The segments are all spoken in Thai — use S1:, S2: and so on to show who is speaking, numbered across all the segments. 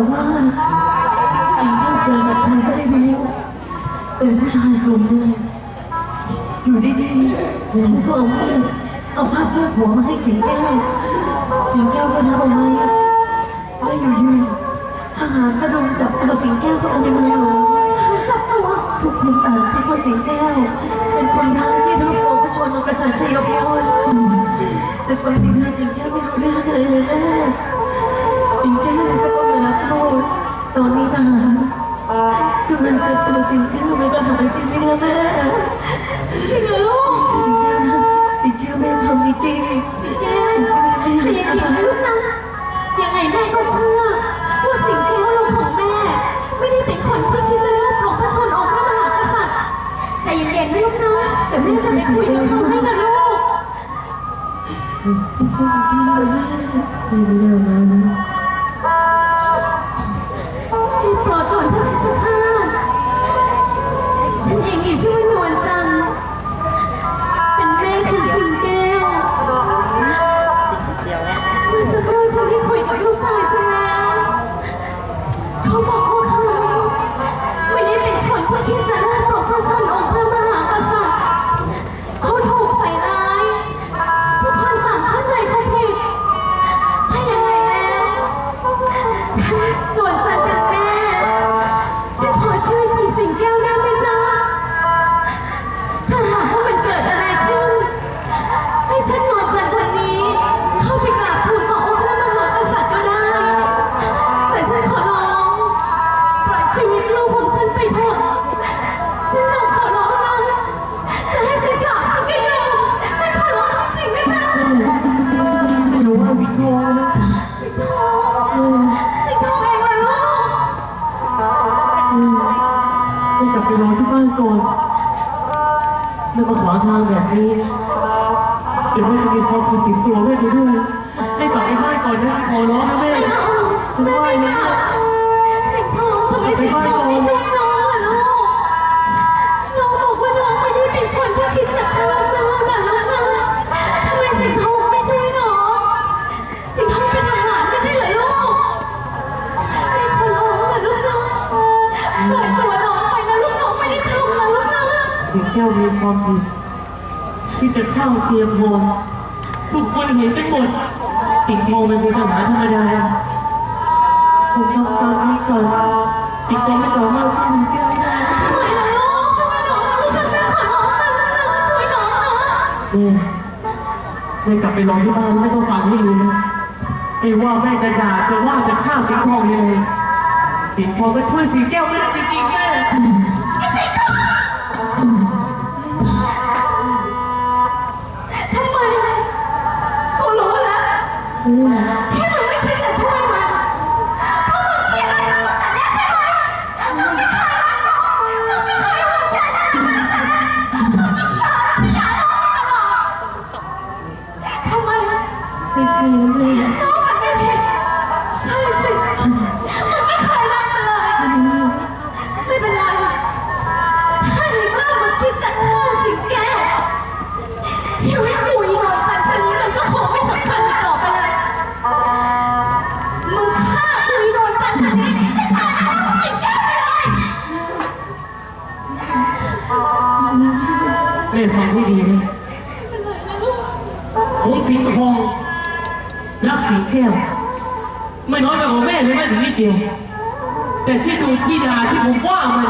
S1: แต่ว่าสิ่งที่เจอกับใครก็ได้รู้เป็นผู้ชายกลุ่มหนึ่งอยู่ดีๆเขาก็เอาผ้าเอาผ้าเพื่อหัวมาให้สิงแก้วสิงแก้วก็ทำเอาไว้แล้วอยู่ๆทหารก็รุมจับตัวสิงแก้วก็เข้าในมือหลวง
S2: จับตัว
S1: ทุกคนต่างคิดว่าสิงแก้วเป็นคนร้ายที่ทำโองพระชนม์กษัตริย์ชัยพรแต่ความจริงแล้วสิงแก้วไม่รู้เรื่องเลยเลยแม่ สิงแก้วไปประหารชีวิตแล้วแม่
S2: จริงเหรอลูก
S1: สิงแก้วนะสิงแก้วแม่ทำจริง
S2: แก้วแต่อย่าเถียงนลูกนะยังไงแม่ก็เชื่อว่าสิ่งที่ลูกของแม่ ไม่ได้เป็นคนที่คิดจะเลือกหลงพระชนองค์พระมหากษัตริย์ใจเย็นๆนะลูกนะเดี๋ยวแม่จะไปคุยกับเขาให้นะลูก
S1: ๆช่วยสิ่งแก้วเลยแม่ไม่ได้เอามานะ
S2: ฉัน นี้เดี๋ยวแม่จะมีควา
S1: มผิดติดตัวแม่ไปด้วยให้กลับไปบ้านก่อนนะฉันขอร้องนะแม่
S2: ไม่
S1: ฉัน
S2: แม่
S1: ไหว้นะ
S2: เอาสิงทองทำไมสิงทองไม่ช่วยน้องล่ะลูก น้องบอกว่าน้องไม่ได้เป็นคนที่คิดจะฆ่าเจ้าน่ะลูกนะทำไมสิงทองไม่ช่วยน้อง สิงทองเป็นทหารไม่ใช่เหรอลูกแม่ขอร้องนะลูกนะปล่อยตัวน้องไปนะลูกน้องไม่ได้ทำนะลูกนะ
S1: สิงแก้วมีความผิด ที่จะเข้าเชียงโฮมทุกคนเห็นกันหมดสิงทองมันเป็นทหารธรรมดาผมทำตามที่สั่งสิงทองไม่สามารถช่วยสิงแก้วได้
S2: ทำไมล่ะลูกช่วยน้องนะลูกนะแม่ขอร้องนะลูกนะช่วยน้องนะ
S1: แม่แม่กลับไปรอที่บ้านไม่ต้องฟังให้ดีนะไม่ว่าแม่จะด่าจะว่าจะฆ่าสิงทองยังไงสิงทองก็ช่วยสิงแก้วไม่ได้จริงๆแม่
S2: ที่มึงไม่คิดจะช่วยมันเพราะมึงเกลียดมันตั้งแต่แรกใช่ไหมมึงไม่เคยรักน้องมึงไม่เคยห่วงใยมันตั้งแต่แรกมึงยิ่งด่ามึงด่าน้องตลอดทำไม
S1: ไม่ใช่นะแม่
S2: น้ ม่
S1: ฟังให้ดีนะผมสิงทองรักสิงแก้ว ไม่น้อยไปกว่าแม่เลยแม่ถึงนิดเดียว แต่ที่ดูที่ดาที่ผมว่ามัน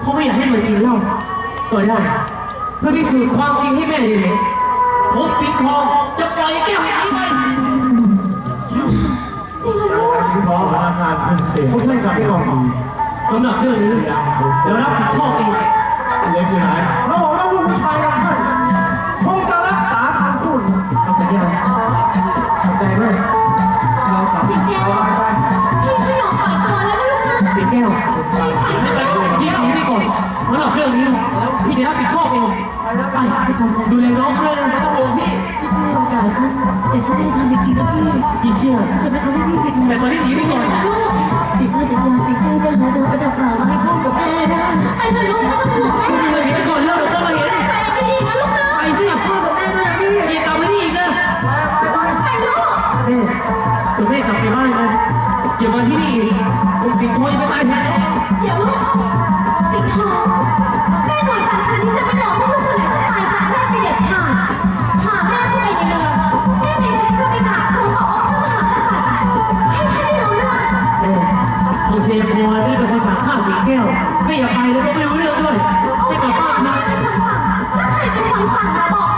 S1: เขาไม่อยากให้มันกินเหล้าก็ได้ เพื่อพิสูจน์ความจริงให้แม่ได้เห็นผมสิงทองจะปล่อยแก้วอย่างนี้ไป
S2: จริงเหรอลูก
S3: ที่ร้องพนักงานขึ้นเสียง
S1: ผมใช่ครับพี่รองสำหรับเรื่องนี้เดี๋ยวรับผิดชอบเอง
S3: เล็กอยู่ไหน ผู้ชายของท่านคงจะรักษาคำพูด
S1: เอาสัญญาขอบใจมากเรากลับ
S2: สิงแก้วพี่ไม่ยอมปล่อยตัวแล้วนะลูกนะ
S1: สิงแก้ว
S2: พี่ขาย
S1: พี่
S2: ฉัน
S1: หนีไปก่อนสำหรับเรื่องนี้พี่จะรับผิดชอบเองไปดูแลน้องด้วยนะต้องห่วงพี่
S4: พี่โอกาสฉันแต่ฉันไม่ได้ทำจริงๆนะพี่
S1: พี่เชื่อ
S4: จะไม่ทำให้พี่ผิด
S1: แต่ตอนนี้หนีไปก่อน
S4: สิถ้าสัญญาสิแก้วจะหาเดินประดับเปล่ามาให้พ่อกับแม่นะ
S2: ไเดี๋ยวลูกสิงห์ทองแม่
S1: หน่ยจันทานี้จะไม่ยอมให้ลูกคนไหนเข้าไปหาแม่ไปเด็ดขาดหาแม่เข้
S2: ไปเมืแม่เด็กจะ
S1: ไปกรบทูลต่อองค์พระมกษัตริย์ให้แม่ได้รู้เรื่องตัวเชียร์ขโมยไม่เป็นคนสั่ข้าวสีแก้ไม่อยาก
S2: ไปแล้วก็
S1: ไม่รู้เรื่องด้วยไม่กลับบ้านนะแล้วใครเป็น
S2: คนสั่งมาบอก